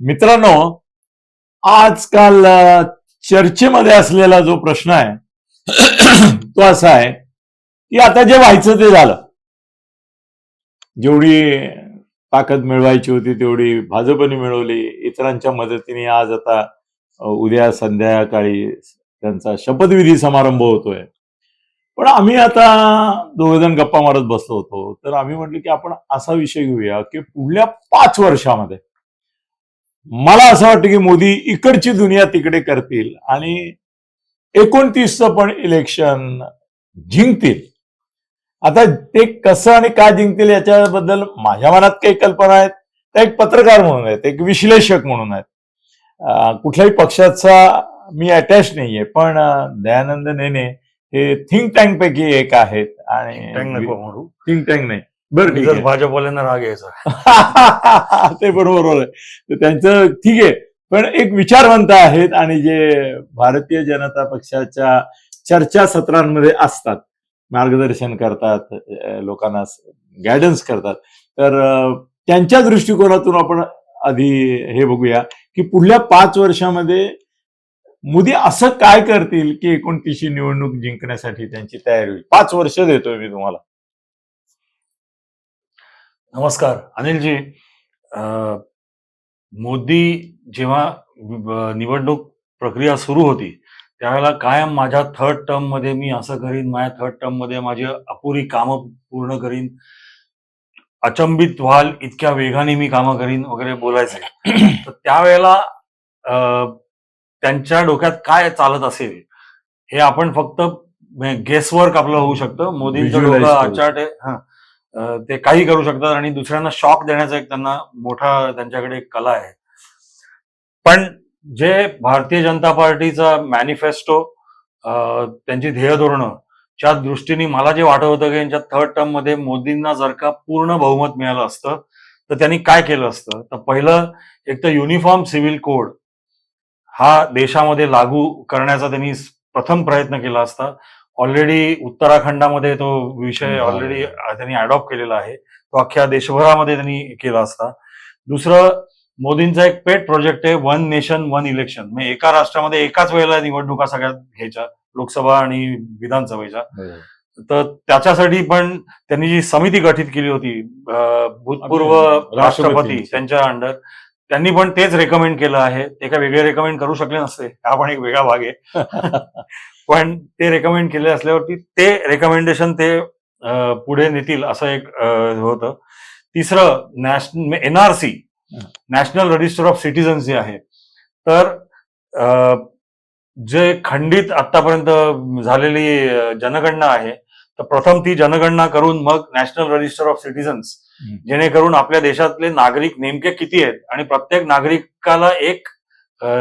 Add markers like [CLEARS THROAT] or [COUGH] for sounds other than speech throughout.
मित्रांनो आजकाल चर्चेमध्ये असलेला जो प्रश्न आहे [CLEARS THROAT] तो असा आहे की आता जे व्हायचं ते झालं. जेवढी ताकद मिळवायची होती तेवढी भाजपने मिळवली. इतरांच्या मदतीने आज आता उद्या संध्याकाळी त्यांचा शपथविधी समारंभ होतोय. पण आम्ही आता दोघे जण गप्पा मारत बसलो होतो. तर आम्ही म्हटलं की आपण असा विषय घेऊया की पुढल्या पाच वर्षामध्ये मला असं वाटतं की मोदी इकडची दुनिया तिकडे करतील आणि एकोणतीसचं पण इलेक्शन जिंकतील. आता ते कसं आणि का जिंकतील याच्याबद्दल माझ्या मनात काही कल्पना आहेत. त्या एक पत्रकार म्हणून आहेत एक विश्लेषक म्हणून आहेत. कुठल्याही पक्षाचा मी अटॅच नाहीये पण दयानंद नेने हे थिंक टँक पैकी एक आहेत आणि थिंक टँक नाही. बरं ठीक जर आहे. भाजपवाल्यांना राग यायचा. [LAUGHS] ते पण बरोबर आहे. तर त्यांचं ठीक आहे. पण एक विचारवंत आहेत आणि जे भारतीय जनता पक्षाच्या चर्चासत्रांमध्ये असतात मार्गदर्शन करतात लोकांना गायडन्स करतात. तर त्यांच्या दृष्टिकोनातून आपण आधी हे बघूया की पुढल्या पाच वर्षामध्ये मोदी असं काय करतील की एकोणतीसशे निवडणूक जिंकण्यासाठी त्यांची तयारी होईल? पाच वर्ष देतोय मी तुम्हाला. नमस्कार. अनिलजी मोदी जेव्हा निवडणूक प्रक्रिया सुरू होती त्यावेळेला कायम माझ्या थर्ड टर्ममध्ये मी असं करीन माझ्या थर्ड टर्ममध्ये माझी अपुरी कामं पूर्ण करीन. अचंबित व्हाल इतक्या वेगाने मी कामं करीन वगैरे बोलायचे तर त्यावेळेला त्यांच्या डोक्यात काय चालत असेल हे आपण फक्त गेसवर्क आपलं होऊ शकतं. मोदींचं डोकं करू. ते काही करू शकतात आणि दुसऱ्यांना शॉक देण्याचा एक त्यांना मोठा त्यांच्याकडे एक कला आहे. पण जे भारतीय जनता पार्टीचा मॅनिफेस्टो त्यांची ध्येय धोरणं च्या दृष्टीने मला जे वाटत होतं की यांच्या थर्ड टर्ममध्ये मोदींना जर का पूर्ण बहुमत मिळालं असतं तर त्यांनी काय केलं असतं? तर पहिलं एक तर युनिफॉर्म सिव्हिल कोड हा देशामध्ये लागू करण्याचा त्यांनी प्रथम प्रयत्न केला असता. ऑलरेडी उत्तराखंडामध्ये तो विषय हो. ऑलरेडी त्यांनी अडॉप्ट केलेला आहे. तो अख्ख्या देशभरामध्ये त्यांनी केला असता. दुसरं मोदींचा एक पेट प्रोजेक्ट आहे वन नेशन वन इलेक्शन म्हणजे एका राष्ट्रामध्ये एकाच वेळेला निवडणुका सगळ्यात घ्यायच्या लोकसभा आणि विधानसभेच्या. तर त्याच्यासाठी पण त्यांनी जी समिती गठीत केली होती भूतपूर्व राष्ट्रपती. त्यांच्या अंडर त्यांनी पण तेच रेकमेंड केलं आहे. ते काय वेगळे रेकमेंड करू शकले नसते. हा पण एक वेगळा भाग आहे. [LAUGHS] पण ते रेकमेंड केले असल्यावरती ते रेकमेंडेशन ते पुढे नेतील असं एक होतं तिसरं national NRC national register of citizens जे आहे तर जे खंडित आतापर्यंत झालेली जनगणना आहे तर प्रथम ती जनगणना करून मग नॅशनल रजिस्टर ऑफ सिटीजन्स. जेणेकरून आपल्या देशातले नागरिक नेमके किती आहेत आणि प्रत्येक नागरिकाला एक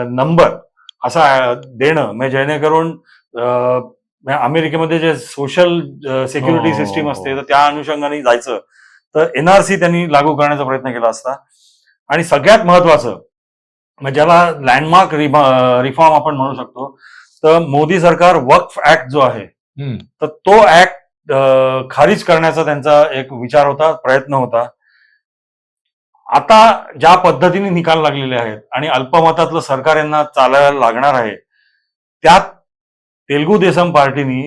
नंबर असा देणं म्हणजे जेणेकरून अमेरिकेमध्ये जे सोशल सिक्युरिटी सिस्टीम. असते तर त्या अनुषंगाने जायचं तर एनआरसी त्यांनी लागू करण्याचा प्रयत्न केला असता आणि सगळ्यात महत्वाचं म्हणजे ज्याला लँडमार्क रिफॉर्म आपण म्हणू शकतो तर मोदी सरकार वक्फ ऍक्ट जो आहे. तर तो ऍक्ट खारिज करण्याचा त्यांचा एक विचार होता प्रयत्न होता आता ज्या पद्धतीने निकाल लागलेले आहेत आणि अल्पमतातलं सरकार यांना चालायला लागणार आहे त्यात तेलगू देसम पार्टीनी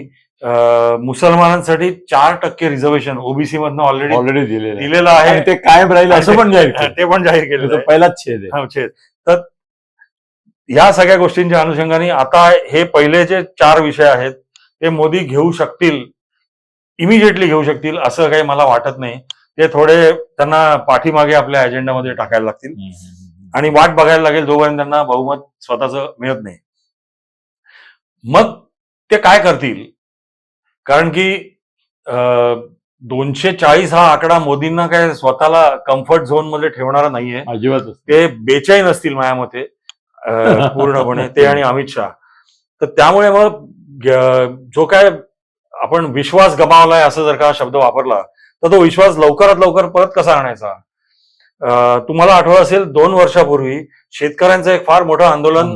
मुसलमानांसाठी चार टक्के रिझर्वेशन ओबीसी मधनं ऑलरेडी ऑलरेडी दिलेलं आहे. दिलेलं आहे. ते कायम राहील असं पण जाहीर केलं. ते पण जाहीर आहे. पहिलाच छेद हा, छेद. तर या सगळ्या गोष्टींच्या अनुषंगाने आता हे पहिले जे चार विषय आहेत ते मोदी घेऊ शकतील इमिजिएटली घेऊ शकतील असं काही मला वाटत नाही. ते थोडे त्यांना पाठीमागे आपल्या अजेंडामध्ये टाकायला लागतील. आणि वाट बघायला लागेल जोपर्यंत त्यांना बहुमत स्वतःच मिळत नाही. मग ते काय करतील? कारण की दोनशे चाळीस हा आकडा मोदींना काय स्वतःला कम्फर्ट झोनमध्ये ठेवणारा नाहीये. अजिबातच ते बेचैन असतील माझ्या मते [LAUGHS] पूर्णपणे ते आणि अमित शहा. तर त्यामुळे मग जो काय आपण विश्वास गमावलाय असं जर का शब्द वापरला तर तो विश्वास लवकरात लवकर परत कसा आणायचा? तुम्हाला आठवत असेल दोन वर्षापूर्वी शेतकऱ्यांचं एक फार मोठं आंदोलन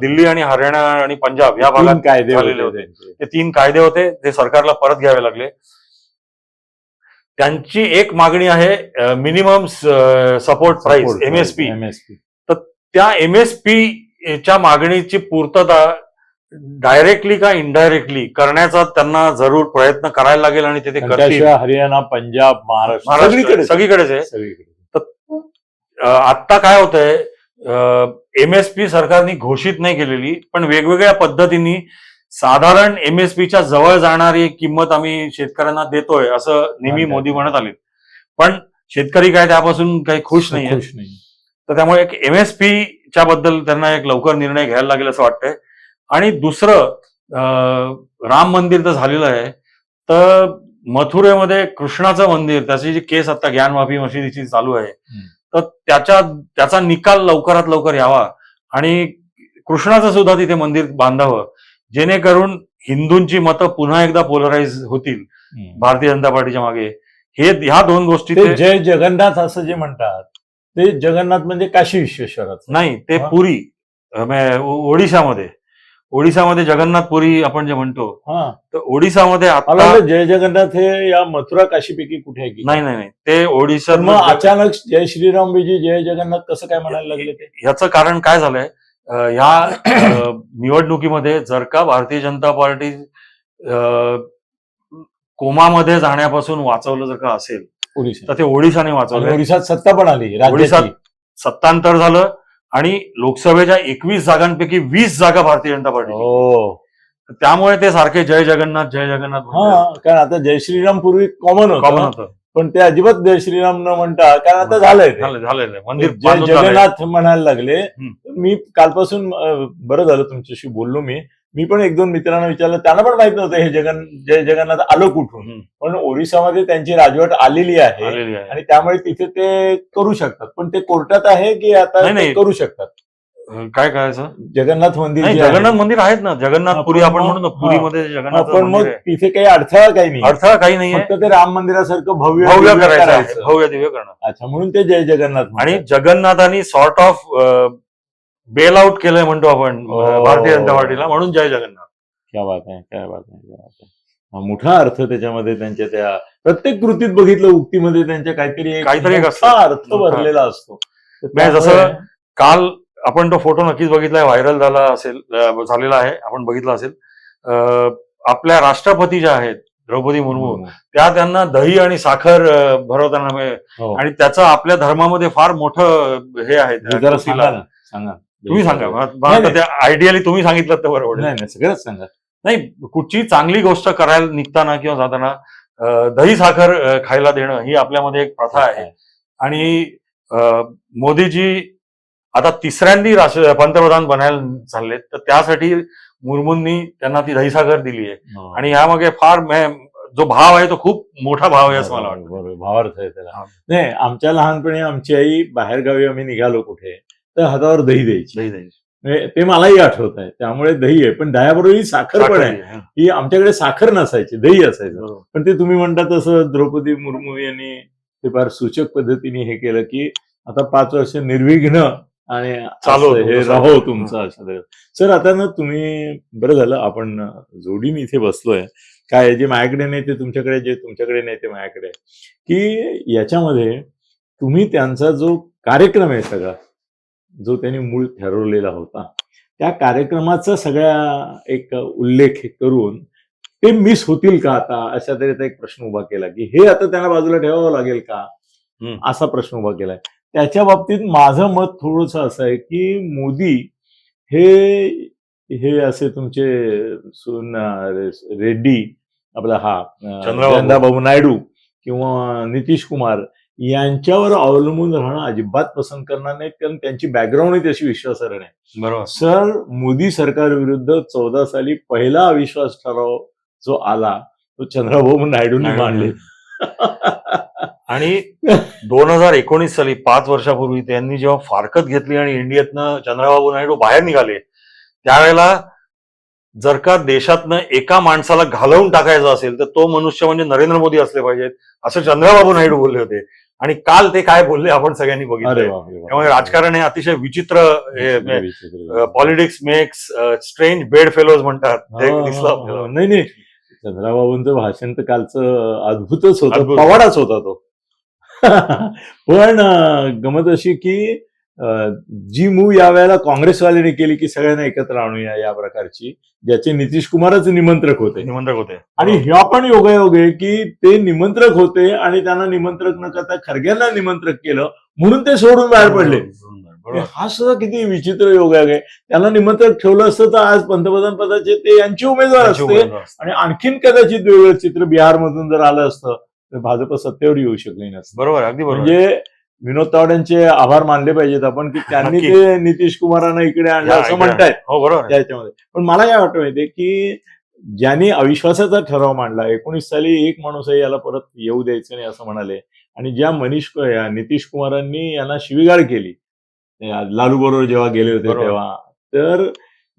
दिल्ली आणि हरियाणा आणि पंजाब या भागात कायदे झालेले होते. ते तीन कायदे होते ते सरकारला परत घ्यावे लागले. त्यांची एक मागणी आहे minimum support price MSP MSP. त्या एमएसपी च्या मागणीची पूर्तता डायरेक्टली का इनडायरेक्टली करण्याचा त्यांना जरूर प्रयत्न करायला लागेल आणि ते करतील. हरियाणा पंजाब महाराष्ट्र महाराष्ट्र सगळीकडे सगळीकडेच आहे. आत्ता काय होतंय एमएसपी सरकारने घोषित नाही केलेली पण वेगवेगळ्या पद्धतींनी साधारण एमएसपीच्या जवळ जाणारी किंमत आम्ही शेतकऱ्यांना देतोय असं नेहमी. मोदी म्हणत आले पण शेतकरी काय त्यापासून काही खुश नाही. तर त्यामुळे एक एमएसपीच्या बद्दल त्यांना एक लवकर निर्णय घ्यायला लागेल असं वाटतंय. आणि दुसरं राम मंदिर तर झालेलं आहे. तर मथुरेमध्ये कृष्णाचं मंदिर त्याची जी केस आता ज्ञानवापी मशिदीची चालू आहे. तर त्याच्या त्याचा निकाल लवकरात लवकर यावा. आणि कृष्णाचं सुद्धा तिथे मंदिर बांधावं. जेणेकरून हिंदूंची मतं पुन्हा एकदा पोलराईज होतील. भारतीय जनता पार्टीच्या मागे. हे ह्या दोन गोष्टी जय जगन्नाथ असं जे म्हणतात ते जगन्नाथ म्हणजे काशी विश्वेश्वराचं. नाही ते. पुरी ओडिशामध्ये. ओडिशामध्ये जगन्नाथपुरी आपण जे म्हणतो हा. तर ओडिशामध्ये मला आता वाटलं जय जगन्नाथ हे या मथुरा काशीपैकी कुठे आहे की? नाही नाही नाही. ते तर ओडिशा मग अचानक जय श्रीराम विजय जय जगन्नाथ कसं काय म्हणायला लागले ते? ह्याचं कारण काय झालंय? अं, ह्या अं, निवडणुकीमध्ये जर का भारतीय जनता पार्टी अं, कोमामध्ये जाण्यापासून वाचवलं जर का असेल ओडिशा तर ते ओडिशाने आणि वाचवलंय. ओडिशात सत्ता पण आली ओडिशात सत्तांतर झालं. आणि लोकसभेच्या एकवीस जागांपैकी वीस जागा भारतीय जनता पार्टी हो त्यामुळे ते सारखे जय जगन्नाथ जय जगन्नाथ हा कारण आता जय श्रीराम पूर्वी कॉमन कॉमन होतं होतं पण ते अजिबात जय श्रीराम न म्हणता कारण आता झालंय ते. झालं झालेलं आहे. मंदिर जय बांधून झालंय. जगन्नाथ म्हणायला लागले हम्म. मी कालपासून अं, बरं झालं तुमच्याशी बोललो मी मी पण एक दोन मित्रांना विचारलं त्यांना पण माहीत नव्हतं हे जगन जय जगन्नाथ आलं कुठून. पण ओरिसामध्ये त्यांची राजवट आलेली आहे आणि त्यामुळे तिथे ते करू शकतात. पण ते कोर्टात आहे की आता नाही, नाही. करू शकतात? काय करायचं? जगन्नाथ मंदिर नाही. जगन्नाथ मंदिर आहेत ना. जगन्नाथपुरी हा, आपण पण म्हणतो पुरीमध्ये जगन्नाथ पण मग तिथे काही अडथळा काही नाही. अडथळा काही नाहीये. फक्त ते राम मंदिरासारखं भव्य भव्य करायचं. भव्य दिव्य करणं अच्छा म्हणून ते जय जगन्नाथ आणि. जगन्नाथांनी सॉर्ट ऑफ बेल आउट केलंय म्हणतो आपण हो. भारतीय जनता पार्टीला म्हणून जय जगन्नाथ क्या बात आहे काय बात आहे काय बात आहे हा मोठा अर्थ त्याच्यामध्ये त्यांच्या त्या प्रत्येक कृतीत बघितलं उक्तीमध्ये त्यांच्या काहीतरी काहीतरी. अर्थ. भरलेला असतो म्हणजे जसं काल आपण तो फोटो नक्कीच बघितलाय व्हायरल झाला असेल झालेला आहे आपण बघितला असेल आपल्या राष्ट्रपती ज्या आहेत द्रौपदी मुर्मू त्या त्यांना दही आणि साखर भरवताना हो. आणि त्याचं आपल्या धर्मामध्ये फार मोठं हे आहे हे सांगा तुम्ही सांगा. मला आयडियली तुम्ही सांगितलं तर बरोबर नाही नाही सगळंच सांगा. नाही कुठची चांगली गोष्ट करायला निघताना किंवा जाताना दही साखर खायला देणं ही आपल्यामध्ये एक प्रथा आहे. आणि मोदीजी आता तिसऱ्यांदी राष्ट्र पंतप्रधान बनायला चाललेत. तर त्यासाठी मुर्मूंनी त्यांना ती दही साखर दिली आहे. हो. आणि ह्यामागे फार जो भाव आहे तो खूप मोठा भाव आहे असं मला वाटतं. बरोबर. भावार्थ आहे त्याला. नाही आमच्या लहानपणी आमची आई बाहेर गावी आम्ही निघालो कुठे? तर हातावर दही द्यायची दही दही म्हणजे ते मलाही आठवत आहे त्यामुळे दही आहे पण दह्याबरोबर ही साखर पण आहे ही आमच्याकडे साखर नसायची दही असायचं. पण ते तुम्ही म्हणता तसं द्रौपदी मुर्मू यांनी ते फार सूचक पद्धतीने हे केलं की आता पाच वर्ष निर्विघ्न आणि चालू असं हे. राहो तुमचं तऱ्हे. सर आता ना तुम्ही बरं झालं आपण जोडीने इथे बसलोय काय जे माझ्याकडे नाही ते तुमच्याकडे जे तुमच्याकडे नाही ते माझ्याकडे. की याच्यामध्ये तुम्ही त्यांचा जो कार्यक्रम आहे सगळा जो त्यांनी मूळ ठरवलेला होता त्या कार्यक्रमाचा सगळ्या एक उल्लेख करून ते मिस होतील का आता अशा तऱ्हेचा एक प्रश्न उभा केला की हे आता त्यांना बाजूला ठेवावं लागेल का. असा प्रश्न उभा केलाय त्याच्या बाबतीत माझं मत थोडंसं असं आहे की मोदी हे हे असे तुमचे रेड्डी आपला हा. चंद्रबाबू नायडू किंवा नितीश कुमार यांच्यावर अवलंबून राहणं अजिबात पसंत करणार नाहीत कारण त्यांची बॅकग्राऊंड तशी विश्वासार्ह नाही. बरोबर. सर मोदी सरकार विरुद्ध चौदा साली पहिला अविश्वास ठराव जो आला तो चंद्रबाबू नायडूंनी नायडू. मांडले. [LAUGHS] आणि दोन हजार एकोणीस साली पाच वर्षापूर्वी त्यांनी जेव्हा फारकत घेतली आणि इंडियातनं चंद्रबाबू नायडू बाहेर निघाले त्यावेळेला जर का देशातनं एका माणसाला घालवून टाकायचं असेल तर तो मनुष्य म्हणजे नरेंद्र मोदी असले पाहिजेत असं चंद्रबाबू नायडू बोलले होते. आणि काल ते काय बोलले आपण सगळ्यांनी बघितलं. त्यामुळे राजकारण हे अतिशय विचित्र. Politics makes strange bedfellows म्हणतात ते दिसलं आपल्याला. नाही नाही चंद्राबाबूंचं भाषण तर कालचं अद्भुतच होतं. पवाडाच होता तो [LAUGHS] पण गमत अशी की जी मूव यावेळेला काँग्रेसवाल्यांनी केली की सगळ्यांना एकत्र आणूया या प्रकारची ज्याचे नितीश कुमारच निमंत्रक होते. निमंत्रक होते. आणि ह्या पण योगायोग आहे की ते निमंत्रक होते आणि त्यांना निमंत्रक न करता खरग्यांना निमंत्रक केलं म्हणून ते सोडून बाहेर पडले. हा सुद्धा किती विचित्र योगायोग आहे. त्यांना निमंत्रक ठेवलं असतं तर आज पंतप्रधान पदाचे ते यांचे उमेदवार असते. आणि आणखीन कदाचित वेगळं चित्र बिहारमधून जर आलं असतं तर भाजप सत्तेवर येऊ शकले नसतं. बरोबर अगदी बरोबर. म्हणजे विनोद तावड यांचे आभार मानले पाहिजेत आपण की त्यांनी. ते नितीश कुमारांना इकडे आणलं असं म्हणतायत हो. त्याच्यामध्ये पण मला काय वाटतं माहितीये की ज्यांनी अविश्वासाचा ठराव मांडला एकोणीस साली एक माणूस आहे याला परत येऊ द्यायचं नाही असं म्हणाले आणि ज्या मनीष नितीश कुमारांनी यांना शिवीगाळ केली लालू बरोबर जेव्हा गेले होते. तेव्हा तर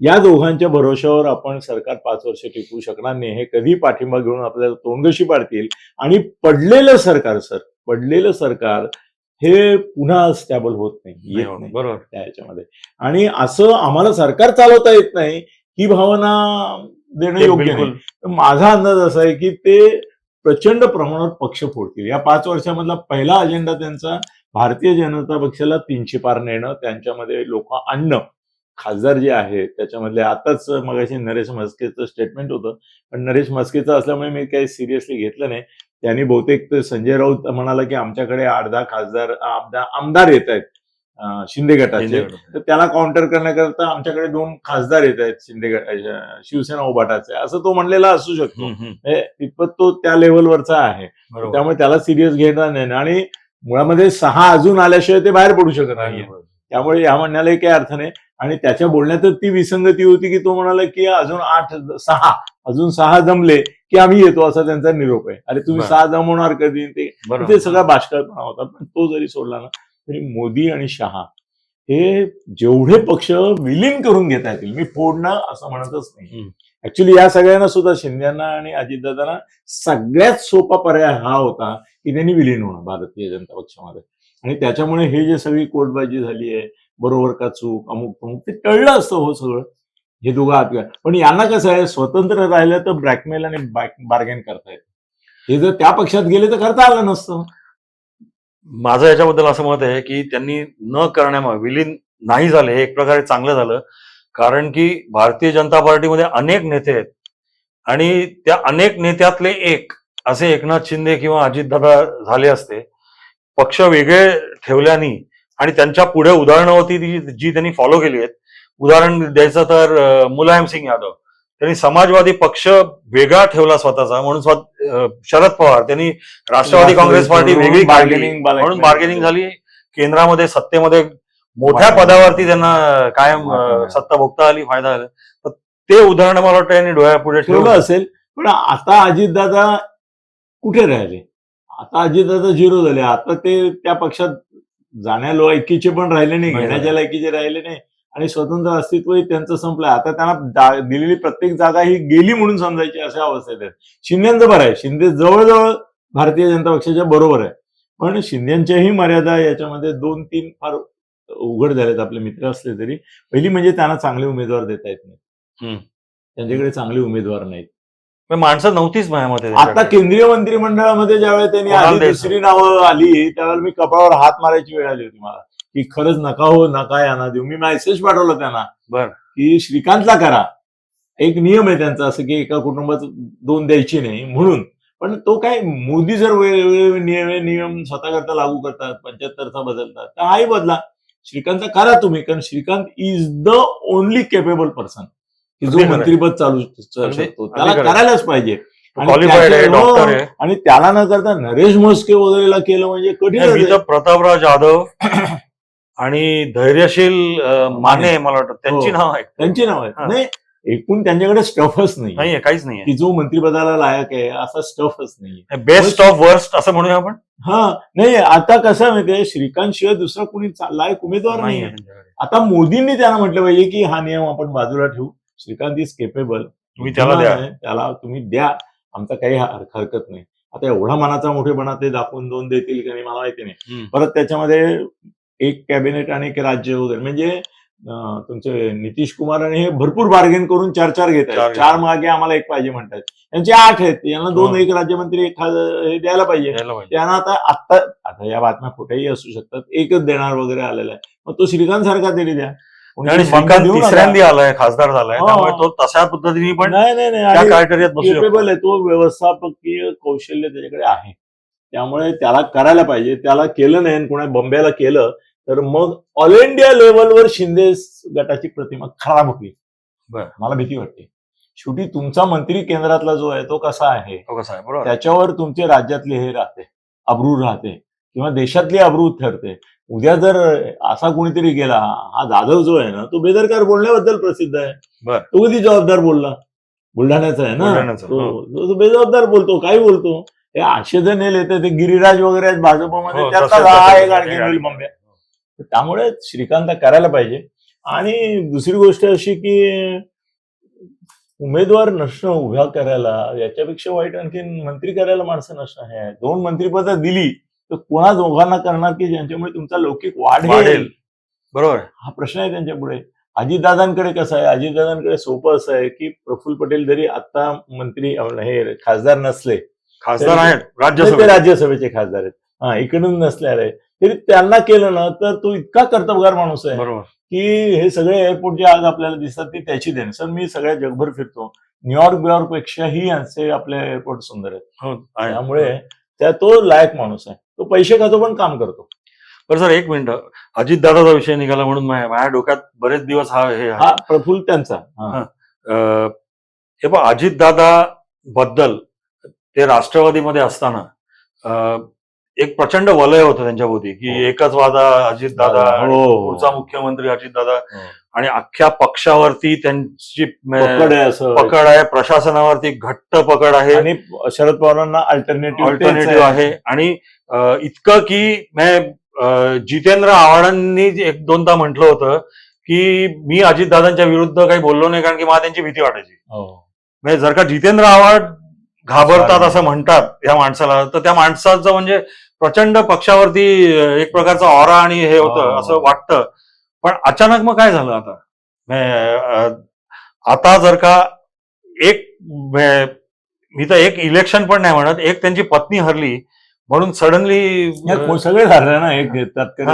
या दोघांच्या भरोशावर आपण सरकार पाच वर्ष टिकवू शकणार नाही हे कधी पाठिंबा घेऊन आपल्याला तोंडगशी पाडतील आणि पडलेलं सरकार सर पडलेलं सरकार हे पुन्हा स्टॅबल होत नाही. येत बरोबर. त्या ह्याच्यामध्ये आणि असं आम्हाला सरकार चालवता येत नाही ही भावना देणं योग्य नाही. माझा अंदाज असा आहे की ते प्रचंड प्रमाणावर पक्ष फोडतील. या पाच वर्षामधला पहिला अजेंडा त्यांचा भारतीय जनता पक्षाला तीनशे पार नेणं त्यांच्यामध्ये लोक आणणं. खासदार जे आहे त्याच्यामधले आताच मगाशी नरेश म्हस्केचं स्टेटमेंट होतं. पण नरेश म्हस्केचं असल्यामुळे मी काही सिरियसली घेतलं नाही. त्यांनी बहुतेक संजय राऊत म्हणाला की आमच्याकडे आठ दहा खासदार आमदा- आमदार येत आहेत शिंदे गटाचे. तर त्याला काउंटर करण्याकरता आमच्याकडे दोन खासदार येत आहेत शिंदे गट- शिवसेना उभाटाचे. असं तो म्हणलेला असू शकतो. हे तितपत तो त्या लेवलवरचा आहे. त्यामुळे त्याला सिरियस घेणार नाही आणि मुळामध्ये सहा अजून आल्याशिवाय ते बाहेर पडू शकत नाही. त्यामुळे या म्हणण्यालाही काही अर्थ नाही. आणि त्याच्या बोलण्यातच ती विसंगती होती की तो म्हणाला की अजून आठ सहा अजून सहा जमले की आम्ही येतो असा त्यांचा निरोप आहे. अरे तुम्ही. सहा जमवणार कधी? ते सगळा बाष्कळपणा होता पण तो जरी सोडला ना तरी मोदी आणि शहा हे जेवढे पक्ष विलीन करून घेता येतील मी फोडणं असं म्हणतच नाही. ऍक्च्युली या सगळ्यांना सुद्धा शिंदेना आणि अजितदादांना सगळ्यात सोपा पर्याय हा होता की त्यांनी विलीन होणं भारतीय जनता पक्षामध्ये. आणि त्याच्यामुळे हे जे सगळी कोर्टबाजी झाली आहे बरोबर का चूक अमुक तमुक ते टळलं असतं हो सगळं. हे दोघं आत पण यांना कसं आहे स्वतंत्र राहिलं तर ब्लॅकमेल आणि बार्गेन करता येत. हे जर त्या पक्षात गेले तर करता आलं नसतं. माझं याच्याबद्दल असं मत आहे की त्यांनी न करण्यामुळे विलीन नाही झाले हे एक प्रकारे चांगलं झालं. कारण की भारतीय जनता पार्टीमध्ये अनेक नेते आहेत. आणि त्या अनेक नेत्यातले एक असे एकनाथ शिंदे किंवा अजितदादा झाले असते. पक्ष वेगळे ठेवल्यानी आणि त्यांच्या पुढे उदाहरणं होती ती जी त्यांनी फॉलो केली आहेत. उदाहरण द्यायचं तर मुलायम सिंग यादव. त्यांनी समाजवादी पक्ष वेगळा ठेवला स्वतःचा म्हणून शरद पवार. त्यांनी राष्ट्रवादी काँग्रेस पार्टी वेगळी काढली बार्गेनिंग म्हणून बार्गेनिंग झाली. केंद्रामध्ये सत्तेमध्ये मोठ्या. पदावरती त्यांना कायम. सत्ता भोगता आली फायदा झाला. तर ते उदाहरण मला वाटतं यांनी डोळ्यापुढे ठेवलं ठेवलं. असेल. पण आता अजितदादा कुठे राहिले? आता अजितदादा झिरो झाले. आता ते त्या पक्षात जाण्या लायकीचे पण राहिले नाही घेण्याच्या लायकीचे राहिले नाही आणि स्वतंत्र अस्तित्वही त्यांचं संपलंय. आता त्यांना दिलेली प्रत्येक जागा ही गेली म्हणून समजायची अशा अवस्थेत आहे शिंदेचं बरं आहे. शिंदे जवळजवळ भारतीय जनता पक्षाच्या बरोबर आहे. पण शिंदेच्याही मर्यादा याच्यामध्ये दोन तीन फार उघड झालेत आपले मित्र असले तरी. पहिली म्हणजे त्यांना चांगले उमेदवार देता येत नाही. त्यांच्याकडे चांगले उमेदवार नाहीत. माणसं नव्हतीच माझ्या मते आता. केंद्रीय मंत्रिमंडळामध्ये ज्यावेळेला त्यांनी आधी? दुसरी नावं आली त्यावेळेला मी कपाळावर हात मारायची वेळ आली होती मला. की खरंच नका हो नका यांना देऊ. मी मेसेज पाठवला त्यांना. बर. की श्रीकांतला करा. एक नियम आहे त्यांचा असं की एका कुटुंबात दोन द्यायची नाही म्हणून. पण तो काय मोदी जर वेगवेगळे नियम नियम स्वतःकरता लागू करतात पंच्याहत्तरचा बदलतात. तर हाही बदला. श्रीकांतचा करा तुम्ही कारण Shrikant is the only capable person की जो आहे. मंत्रिपद चालू शकतो त्याला आहे. करायलाच पाहिजे आणि आहे हो, आहे आणि त्याला न करता नरेश म्हस्के वगैरेला केलं म्हणजे कठीण नाही, आहे. प्रतापराव जाधव आणि धैर्यशील माने मला वाटतं त्यांची हो. नाव आहे त्यांची नाव आहेत हा. नाही एकूण त्यांच्याकडे स्टफच नाही नाहीये काहीच नाहीये की जो मंत्रिपदाला लायक आहे असा स्टफच नाही बेस्ट ऑफ वर्स्ट असं म्हणूया आपण हा नाही आता कसं आहे माहितीये श्रीकांत शिवाय दुसरा कुणी लायक उमेदवार नाही. आता मोदींनी त्यांना म्हटलं पाहिजे की हा नियम आपण बाजूला ठेवू श्रीकांत इज केपेबल तुम्ही त्याला द्या. त्याला तुम्ही द्या. आमचा काही हर- हरकत नाही. आता एवढा मनाचा मोठेपणा ते दाखवून दोन देतील की नाही मला माहिती नाही. परत त्याच्यामध्ये एक कॅबिनेट आणि एक राज्य वगैरे. म्हणजे तुमचे नितीश कुमार आणि हे भरपूर बार्गेन करून चार चार घेत चार आहेत चार मागे आम्हाला एक पाहिजे म्हणतात. यांचे आठ आहेत. यांना दोन हो. एक राज्यमंत्री एक हे द्यायला पाहिजे. द्यायला पाहिजे. त्यांना आता आत्ता आता या बातम्या कुठेही असू शकतात. एकच देणार वगैरे आलेलं आहे. मग तो श्रीकांत सारखा तरी द्या. आणि श्रीकांत. तिसऱ्यांदी आलाय खासदार झालाय. त्यामुळे तो तशा पद्धतीने पण नाही नाही क्रायटेरियात बसू तो व्यवस्थापकीय कौशल्य त्याच्याकडे आहे. त्यामुळे त्याला करायला पाहिजे त्याला केलं नाही आणि कोणा बॉम्बेला केलं तर मग ऑल इंडिया लेवलवर शिंदे गटाची प्रतिमा खराब होती. बरं. मला भीती वाटते. शेवटी तुमचा मंत्री केंद्रातला जो आहे तो कसा आहे? तो कसा आहे? बरोबर. त्याच्यावर तुमचे राज्यातले हे राहते अब्रू राहते किंवा देशातली अब्रू ठरते. उद्या जर असा कोणीतरी गेला हा जाधव जो आहे ना तो बेदरकार बोलण्याबद्दल प्रसिद्ध आहे. तो कधी जबाबदार बोलला? बुलढाण्याचा आहे ना? तो हो. तो- बेजबाबदार बोलतो काही बोलतो. हे असे जण येते ते गिरिराज वगैरे आहेत भाजपमध्ये हो, हा त्यामुळे श्रीकांत करायला पाहिजे. आणि दुसरी गोष्ट अशी की उमेदवार नसणं उभ्या करायला याच्यापेक्षा वाईट आणखी मंत्री करायला माणसं नसणं हे आहे. दोन मंत्रीपद दिली तर कोणा दोघांना करणार की ज्यांच्यामुळे तुमचा लौकिक वाढेल. वाढेल. बरोबर. हा प्रश्न आहे त्यांच्यापुढे. अजितदादांकडे कसं आहे? अजितदादांकडे सोपं असं आहे की प्रफुल्ल पटेल जरी आता मंत्री हे खासदार नसले खासदार आहेत राज्यसभेत राज्यसभेचे खासदार आहेत. हा इकडून नसल्याने. तरी त्यांना केलं ना तर तो इतका कर्तबगार माणूस आहे बरोबर. की हे सगळे एअरपोर्ट जे आज आपल्याला दिसतात ते त्याची देण. सर मी सगळ्या जगभर फिरतो. न्यूयॉर्क बियॉर्क पेक्षाही यांचे आपले एअरपोर्ट सुंदर आहेत. हो आहे. त्यामुळे त्या तो लायक माणूस आहे. तो पैसे खातो पण काम करतो बरं सर एक मिनिट अजित दादाचा विषय निघाला म्हणून माझ्या डोक्यात बरेच दिवस हा हे. हा प्रफुल्ल त्यांचा हा. पहा अजितदादा बद्दल ते राष्ट्रवादीमध्ये असताना एक प्रचंड वलय होतं त्यांच्याभोवती की हो. एकच वादा अजितदादा हो. पुढचा मुख्यमंत्री अजितदादा हो. आणि अख्ख्या पक्षावरती त्यांची पकड आहे असं. पकड आहे. प्रशासनावरती घट्ट पकड आहे. आणि शरद पवारांना अल्टरनेटिव्ह ऑल्टरनेटिव्ह आहे. आणि इतकं की जितेंद्र आव्हाडांनी एक दोनदा म्हटलं होतं की मी अजितदादांच्या विरुद्ध काही बोललो नाही कारण की मला त्यांची भीती वाटायची. म्हणजे जर का जितेंद्र आव्हाड घाबरतात. असं म्हणतात या माणसाला तर त्या माणसाचं म्हणजे प्रचंड पक्षावरती एक प्रकारचा ऑरा आणि हे होतं. असं वाटतं. पण अचानक मग काय झालं आता? आता जर का एक मी तर एक इलेक्शन पण नाही म्हणत एक त्यांची पत्नी हरली म्हणून सडनली सगळे झाले ना एक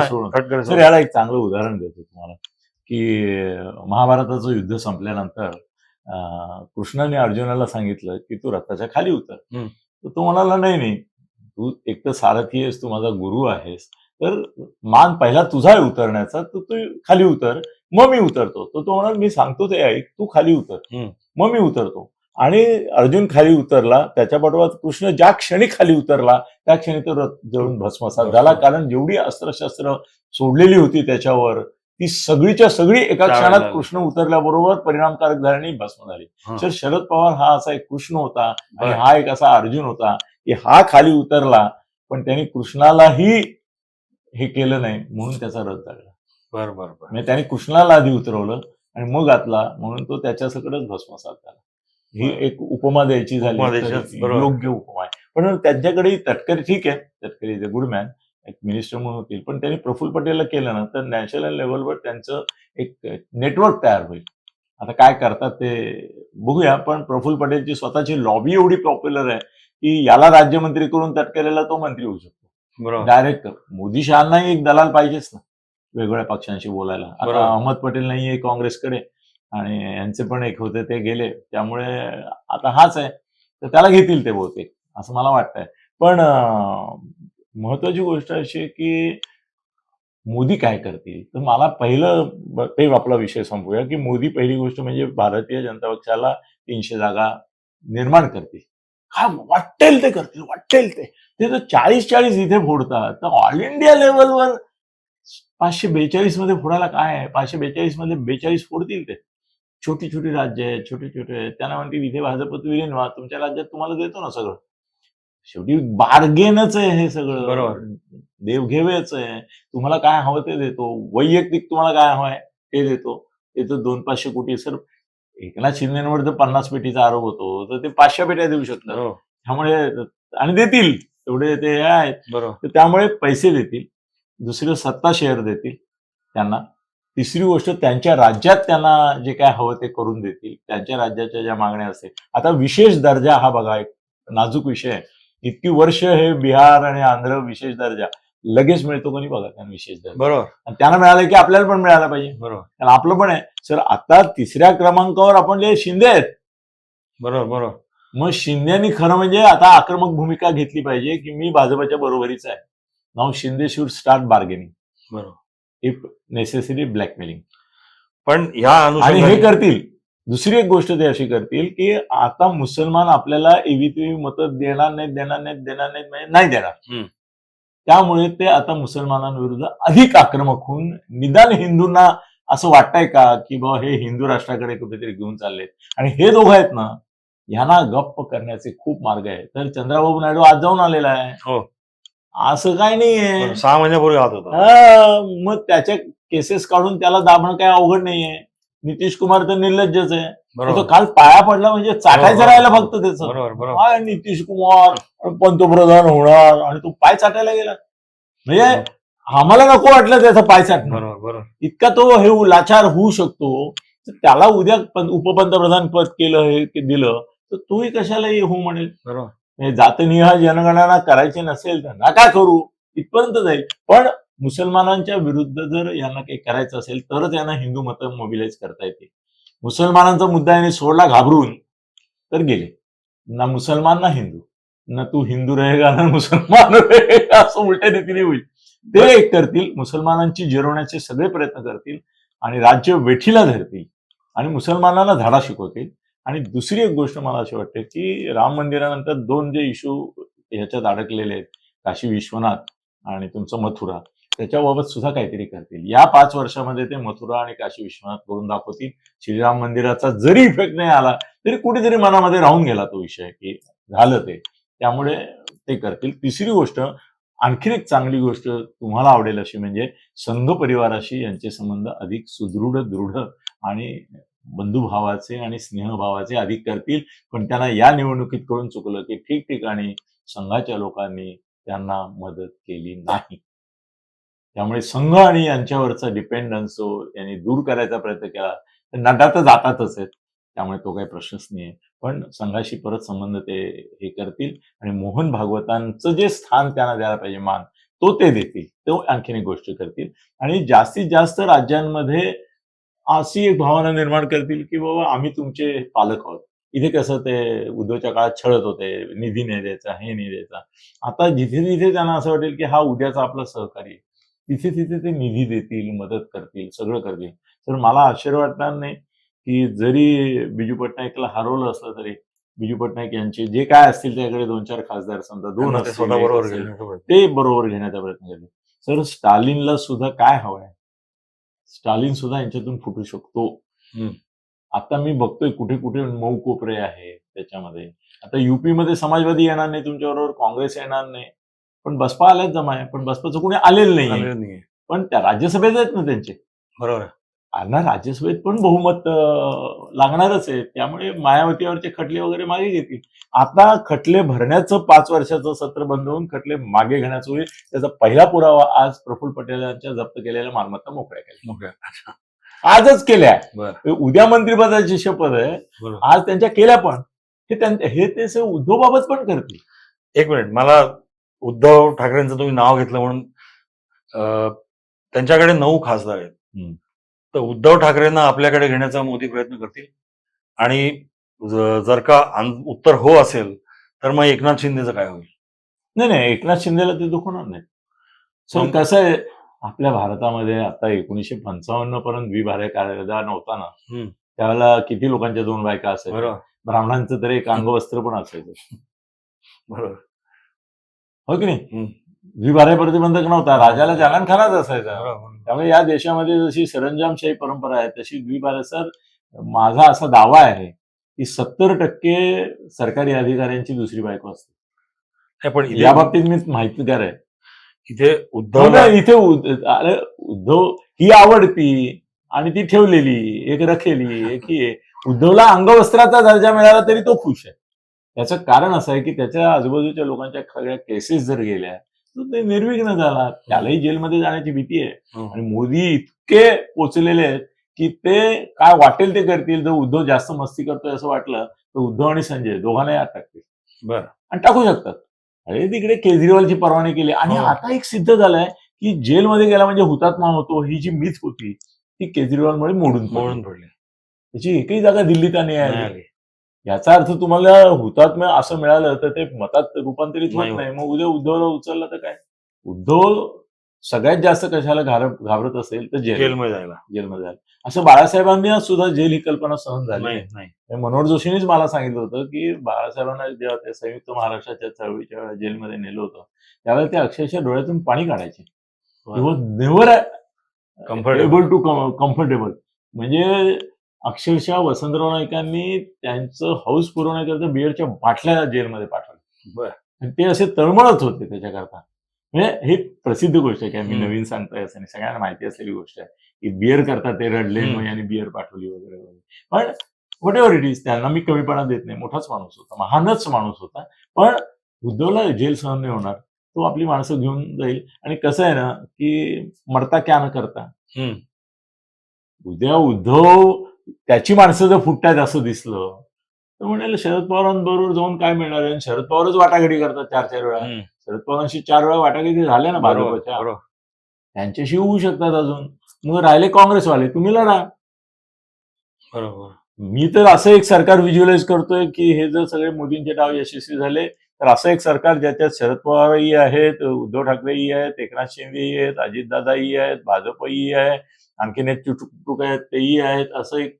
सोडून. याला एक चांगलं उदाहरण देतो तुम्हाला की महाभारताचं युद्ध संपल्यानंतर कृष्णाने अर्जुनाला सांगितलं की तू रथाच्या खाली उतर. तो म्हणाला नाही नाही तू एक तर सारथी आहेस तू माझा गुरु आहेस तर मान पहिला तुझा आहे उतरण्याचा तर तू खाली उतर मग मी उतरतो तर तो म्हणाल मी सांगतो ते ऐक तू खाली उतर. मग मी उतरतो आणि अर्जुन खाली उतरला त्याच्या पाठोपाठ कृष्ण ज्या क्षणी खाली उतरला त्या क्षणी तो रथ जळून भस्मसात झाला कारण जेवढी अस्त्रशस्त्र सोडलेली होती त्याच्यावर ती सगळीच्या सगळी एका. क्षणात कृष्ण उतरल्याबरोबर परिणामकारक झाल्याने भस्म झाली. तर शरद पवार हा असा एक कृष्ण होता आणि. हा एक असा अर्जुन होता की हा खाली उतरला पण त्यांनी कृष्णालाही हे केलं नाही म्हणून त्याचा रथ जागला बरं बरं बरं. म्हणजे त्याने कृष्णाला आधी उतरवलं आणि मग घातला म्हणून तो त्याच्यासकडेच भस्मसात झाला. ही एक उपमा द्यायची झाली. योग्य उपमा आहे. पण त्यांच्याकडे तटकरी ठीक आहे. Tatkare is a good man एक मिनिस्टर म्हणून होतील पण त्यांनी प्रफुल्ल पटेलला केलं ना तर नॅशनल लेवलवर त्यांचं एक नेटवर्क तयार होईल. आता काय करतात ते बघूया पण प्रफुल्ल पटेलची स्वतःची लॉबी एवढी पॉप्युलर आहे की याला राज्यमंत्री करून तटकरेला तो मंत्री होऊ शकतो. डायरेक्ट मोदी शहांनाही एक दलाल पाहिजेच ना वेगवेगळ्या पक्षांशी बोलायला. आता. अहमद पटेल नाहीये काँग्रेसकडे आणि यांचे पण एक होते ते गेले. त्यामुळे आता हाच आहे. तर त्याला घेतील ते बहुतेक असं मला वाटतंय. पण महत्वाची गोष्ट अशी आहे की मोदी काय करतील? तर मला पहिलं ते आपला विषय संपूया की मोदी पहिली गोष्ट म्हणजे भारतीय जनता पक्षाला तीनशे जागा निर्माण करतील. काय वाटेल ते करतील? वाटेल ते. ते तर चाळीस चाळीस इथे फोडतात. तर ऑल इंडिया लेवलवर पाचशे बेचाळीसमध्ये फोडायला काय आहे? पाचशे बेचाळीसमध्ये बेचाळीस फोडतील ते. छोटी छोटी राज्य आहेत छोटे छोटे आहेत. त्यांना म्हणतील इथे भाजपत विलीन व्हा तुमच्या राज्यात तुम्हाला देतो ना सगळं. शेवटी बार्गेनच आहे हे सगळं. बरोबर. देवघेवेच आहे. तुम्हाला काय हवं ते देतो. वैयक्तिक तुम्हाला काय हवंय ते देतो. ते तर दोन पाचशे कोटी सर एकनाथ शिंदेवर जर पन्नास पेटीचा आरोप होतो. तर ते पाचशे पेट्या देऊ शकतात. हो, त्यामुळे आणि देतील. तेवढे ते आहेत. बरोबर. त्यामुळे पैसे देतील दुसरं सत्ता शेअर देतील त्यांना. तिसरी गोष्ट त्यांच्या राज्यात त्यांना जे काय हवं ते करून देतील. त्यांच्या राज्याच्या ज्या मागण्या असतील. आता विशेष दर्जा हा बघा एक नाजूक विषय आहे. इतकी वर्ष हे बिहार आणि आंध्र विशेष दर्जा. लगेच मिळतो कोणी बघा त्यांना विशेष दर्जा. बरोबर. आणि त्यांना मिळालं की आपल्याला पण मिळायला पाहिजे. बरोबर. कारण आपलं पण आहे. सर आता तिसऱ्या क्रमांकावर आपण जे शिंदे आहेत. बरोबर बरोबर. मग शिंदेनी खरं म्हणजे आता आक्रमक भूमिका घेतली पाहिजे की मी भाजपच्या बरोबरीच आहे. नाव शिंदे शुड स्टार्ट बार्गेनिंग बरोबर. इफ नेसेसरी ब्लॅकमेलिंग पण ह्या आणि हे करतील. दुसरी एक गोष्ट ते अशी करतील की आता मुसलमान आपल्याला एव्ही मतं देणार नाहीत देणार नाहीत देणार नाहीत म्हणजे नाही देणार. त्यामुळे ते आता मुसलमानांविरुद्ध अधिक आक्रमक होऊन निदान हिंदूंना असं वाटतंय का की बाबा हे हिंदू राष्ट्राकडे कुठेतरी घेऊन चाललेत? आणि हे दोघं आहेत ना ह्यांना गप्प करण्याचे खूप मार्ग आहेत. तर चंद्राबाबू नायडू आज जाऊन आलेला आहे. हो. असं काय नाहीये. सहा महिन्यापूर्वी आत होता. हा, मग त्याच्या केसेस काढून त्याला दाबणं काय अवघड नाहीये. नितीश कुमार तर निर्लज्जच आहे. तो बरोबर काल पाया पडला म्हणजे चाटायचं बरोबर. राहिलं फक्त त्याचं. बरोबर बरोबर. काय नितीश कुमार पंतप्रधान होणार आणि तो पाय चाटायला गेला. म्हणजे आम्हाला नको वाटलं त्याचा पाय चाटणं. बरोबर बरोबर. इतका तो हे लाचार होऊ शकतो. तर त्याला उद्या पं- उपपंतप्रधान पद केलं हे के- दिलं. तर तोही कशाला हे हो म्हणेल. बरोबर. जातनिहाय जनगणना करायची नसेल तर नका करू. इथपर्यंत जाईल. पण मुसलमानांच्या विरुद्ध जर यांना काही करायचं असेल तरच यांना हिंदू मतं मोबिलाइज करता येते मुसलमानांचा मुद्दा यांनी सोडला घाबरून तर गेले. ना मुसलमान ना हिंदू. ना तू हिंदू रहेगा ना मुसलमान रहेगा असं उलट्या रीतीने होईल. ते एक करतील मुसलमानांची जिरवण्याचे सगळे प्रयत्न करतील आणि राज्य वेठीला धरतील आणि मुसलमानांना धडा शिकवतील. आणि दुसरी एक गोष्ट मला अशी वाटते की राम मंदिरानंतर दोन जे इशू ह्याच्यात अडकलेले आहेत काशी विश्वनाथ आणि तुमचं मथुरा त्याच्याबाबत सुद्धा काहीतरी करतील. या पाच वर्षामध्ये ते मथुरा आणि काशी विश्वनाथ करून दाखवतील. श्रीराम मंदिराचा जरी इफेक्ट नाही आला तरी कुठेतरी मनामध्ये राहून गेला तो विषय की झालं ते. त्यामुळे ते करतील. तिसरी गोष्ट आणखीन एक चांगली गोष्ट तुम्हाला आवडेल अशी म्हणजे संघ परिवाराशी यांचे संबंध अधिक सुदृढ दृढ आणि बंधुभावाचे आणि स्नेहभावाचे अधिक करतील. पण त्यांना या निवडणुकीत कळून चुकलं की ठिकठिकाणी संघाच्या लोकांनी त्यांना मदत केली नाही. त्यामुळे संघ आणि यांच्यावरचा डिपेंडन्स जो यांनी दूर करायचा प्रयत्न केला तर नटा तर जातातच आहेत. त्यामुळे तो काही प्रश्नच नाही आहे पण संघाशी परत संबंध ते हे करतील आणि मोहन भागवतांचं जे स्थान त्यांना द्यायला पाहिजे मान तो ते देतील. तो आणखीन एक गोष्ट करतील. आणि जास्तीत जास्त राज्यांमध्ये अशी एक भावना निर्माण करतील की बाबा आम्ही तुमचे पालक आहोत. इथे कसं ते उद्योगच्या काळात छळत होते निधी नाही द्यायचा हे नाही द्यायचा. आता जिथे जिथे त्यांना असं वाटेल की हा उद्याचा आपला सहकारी आहे, तिथे तिथे ते निधी देतील मदत करतील सगळं करतील. तर मला आश्चर्य वाटणार नाही की जरी बिजू पटनाईकला हरवलं असलं तरी बिजू पटनाईक यांचे जे काय असतील त्याकडे दोन चार खासदार समजा दोन ते बरोबर घेण्याचा प्रयत्न करतील. सर स्टालिनला सुद्धा काय हवंय? स्टालिन सुद्धा यांच्यातून फुटू शकतो. आता मी बघतोय कुठे कुठे मऊ कोपरे आहे त्याच्यामध्ये. आता युपी मध्ये समाजवादी येणार नाही तुमच्याबरोबर काँग्रेस येणार नाही. पण बसपा आल्याच जमा आहे पण बसपाचं कुणी आलेलं नाही. पण त्या राज्यसभेत आहेत ना त्यांचे. बरोबर ना राज्यसभेत पण बहुमत लागणारच आहे. त्यामुळे मायावतीवरचे खटले वगैरे मागे घेतील. आता खटले भरण्याचं पाच वर्षाचं सत्र बंद होऊन खटले मागे घेण्याचं होईल. त्याचा पहिला पुरावा आज प्रफुल्ल पटेलांच्या जप्त केलेल्या मालमत्ता मोकळ्या केल्या. मोकळ्या. आजच केल्या. उद्या मंत्रिपदाची शपथ आहे. आज त्यांच्या केल्या पण. हे त्यांच्या हे ते उद्धवबाबत पण करतील. एक मिनिट. मला उद्धव ठाकरेंचं तुम्ही नाव घेतलं म्हणून त्यांच्याकडे नऊ खासदार आहेत. तर उद्धव ठाकरेंना आपल्याकडे घेण्याचा मोदी प्रयत्न करतील. आणि जर का उत्तर हो असेल तर मग एकनाथ शिंदेचं काय होईल? नाही नाही एकनाथ शिंदेला ते दुखवणार नाही. मग- कसं आहे आपल्या भारतामध्ये आता एकोणीशे पंचावन्न पर्यंत द्विभार्य कायदा नव्हता ना. त्यावेळेला किती लोकांच्या दोन बायका असायच्या? बरोबर. ब्राह्मणांचं तर एक अंगवस्त्र पण असायचं. [LAUGHS] बरोबर. हो की नाही? हम्म. द्विभार्य प्रतिबंधक नव्हता राजाला जालन खानाच असायचा. त्यामुळे या देशामध्ये जशी सरंजामशाही परंपरा आहे तशी द्विभार्य सर माझा असा दावा आहे की सत्तर टक्के सरकारी अधिकाऱ्यांची दुसरी बायको असते पण या बाबतीत मी माहितीगार आहे इथे हो उद्धवला ना, इथे अरे उद्धव ही आवडती आणि ती ठेवलेली एक रखेली एक ही. उद्धवला अंगवस्त्राचा दर्जा मिळाला तरी तो खुश आहे याचं कारण असं आहे की त्याच्या आजूबाजूच्या लोकांच्या सगळ्या केसेस जर गेल्या ते निर्विघ्न झाला. त्यालाही जेलमध्ये जाण्याची भीती आहे. हं. आणि मोदी इतके पोचलेले आहेत की ते काय वाटेल ते करतील. जर उद्धव जास्त मस्ती करतोय असं वाटलं तर उद्धव आणि संजय दोघांनाही आत टाकतील बरं. आणि टाकू शकतात. अरे तिकडे केजरीवालची परवानगी केली. आणि हो. आता एक सिद्ध झालंय की जेलमध्ये गेला म्हणजे हुतात्मा होतो ही जी मिथ होती ती केजरीवालमुळे मोडून. मोडून पडले. त्याची एकही जागा दिल्लीत आले. याचा अर्थ तुम्हाला हुतात्मा असं मिळालं तर ते मतात रूपांतरित होत नाही मग उद्या उद्धवला उचललं तर काय? उद्धव सगळ्यात जास्त कशाला घाबरत असेल तर जेल. जेलमध्ये जायला. जेलमध्ये जायला. असं बाळासाहेबांनी सुद्धा जेल ही कल्पना सहन झाली. नाही नाही. नाही मनोहर जोशींनीच मला सांगितलं होतं की बाळासाहेबांना जेव्हा ते संयुक्त महाराष्ट्राच्या चळवळीच्या वेळेला जेलमध्ये नेलं होतं त्यावेळेला ते अक्षरशः डोळ्यातून पाणी काढायचे. नेव्हर. एबल टू कम्फर्टेबल म्हणजे अक्षरशः वसंतराव नाईकांनी त्यांचं हाऊस पुरवण्याकरता बिअरच्या बाटल्या जेलमध्ये पाठवल्या बरं. आणि ते असे तळमळत होते त्याच्याकरता म्हणजे ही प्रसिद्ध गोष्ट आहे काय मी हम्म. नवीन सांगतोय असं नाही सगळ्यांना माहिती असलेली गोष्ट आहे की बिअर करता ते रडले. मग यांनी बिअर पाठवली वगैरे वगैरे पण वॉट एव्हर इट इज त्यांना मी कमीपणा देत नाही मोठाच माणूस होता महानच माणूस होता पण उद्धवला जेल सहन नाही होणार तो आपली माणसं घेऊन जाईल आणि कसं आहे ना की मरता क्या न करता. उद्या उद्धव त्याची माणसं जर फुटतायत असं दिसलं तर म्हणेल शरद पवारांबरोबर जाऊन काय मिळणार आहे? शरद पवारच वाटाघाटी करतात चार चार वेळा. शरद पवारांशी चार वेळा वाटाघाटी झाल्या ना भाजपच्या. त्यांच्याशी होऊ शकतात अजून. मग राहिले काँग्रेसवाले तुम्ही लढा. बरोबर. मी तर असं एक सरकार व्हिज्युअलाइज करतोय की हे जर सगळे मोदींचे डाव यशस्वी झाले तर असं एक सरकार ज्याच्यात शरद पवारही आहेत उद्धव ठाकरेही आहेत एकनाथ शिंदेही आहेत अजितदादाही आहेत भाजपही आहे आणखीन एक टुकटुक आहेत तेही आहेत असं एक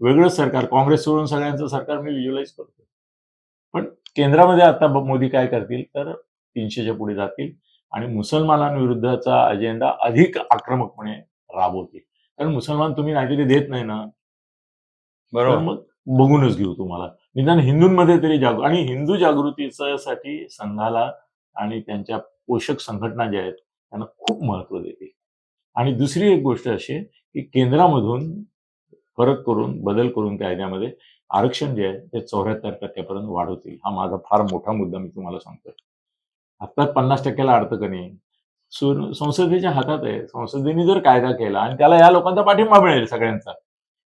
वेगळं सरकार काँग्रेस सोडून सगळ्यांचं सरकार मी व्हिज्युअलाइज करतो पण केंद्रामध्ये आता मोदी काय करतील? तर तीनशेच्या पुढे जातील आणि मुसलमानांविरुद्धचा अजेंडा अधिक आक्रमकपणे राबवतील. कारण मुसलमान तुम्ही नागरिक देत नाही ना? बरोबर. मग बघूनच घेऊ तुम्हाला. निदान हिंदूंमध्ये तरी जागृ आणि हिंदू जागृतीसाठी संघाला आणि त्यांच्या पोषक संघटना ज्या आहेत त्यांना खूप महत्त्व देते आणि दुसरी एक गोष्ट अशी आहे की केंद्रामधून फरक करून बदल करून कायद्यामध्ये आरक्षण जे आहे ते चौऱ्याहत्तर टक्क्यापर्यंत वाढवतील. हा माझा फार मोठा मुद्दा मी तुम्हाला सांगतोय. आता पन्नास टक्क्याला सुर- संसदेच्या हातात आहे. संसदेने जर कायदा केला आणि त्याला या लोकांचा पाठिंबा मिळेल सगळ्यांचा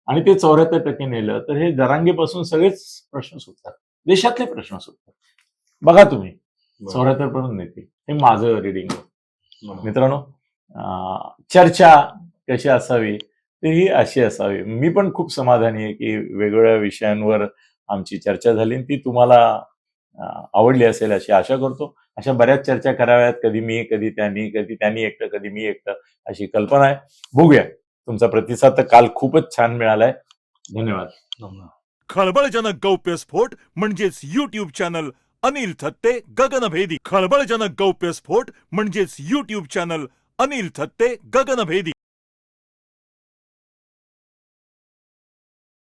आणि ते चौऱ्याहत्तर टक्के नेलं तर हे जरांगेपासून सगळेच प्रश्न सुटतात. देशातले प्रश्न सुटतात. बघा तुम्ही. चौऱ्याहत्तर पर्यंत नेतील. हे माझं रिडिंग. मित्रांनो चर्चा कशी असावी ती ही अशी असावी. मी पण खूप समाधानी आहे की वेगवेगळ्या विषयांवर आमची चर्चा झाली ती तुम्हाला आवडली असेल अशी आशा करतो. अशा बऱ्याच चर्चा कराव्यात. कधी मी कधी त्यांनी कधी त्यांनी एकटं कधी मी एकटं अशी कल्पना आहे. बघूया. तुमचा प्रतिसाद तर काल खूपच छान मिळालाय. धन्यवाद. धन्यवाद. खळबळजनक गौप्यस्फोट म्हणजेच युट्यूब चॅनल अनिल थत्ते गगनभेदी. खळबळजनक गौप्यस्फोट म्हणजेच युट्यूब चॅनल अनिल थत्ते गगनभेदी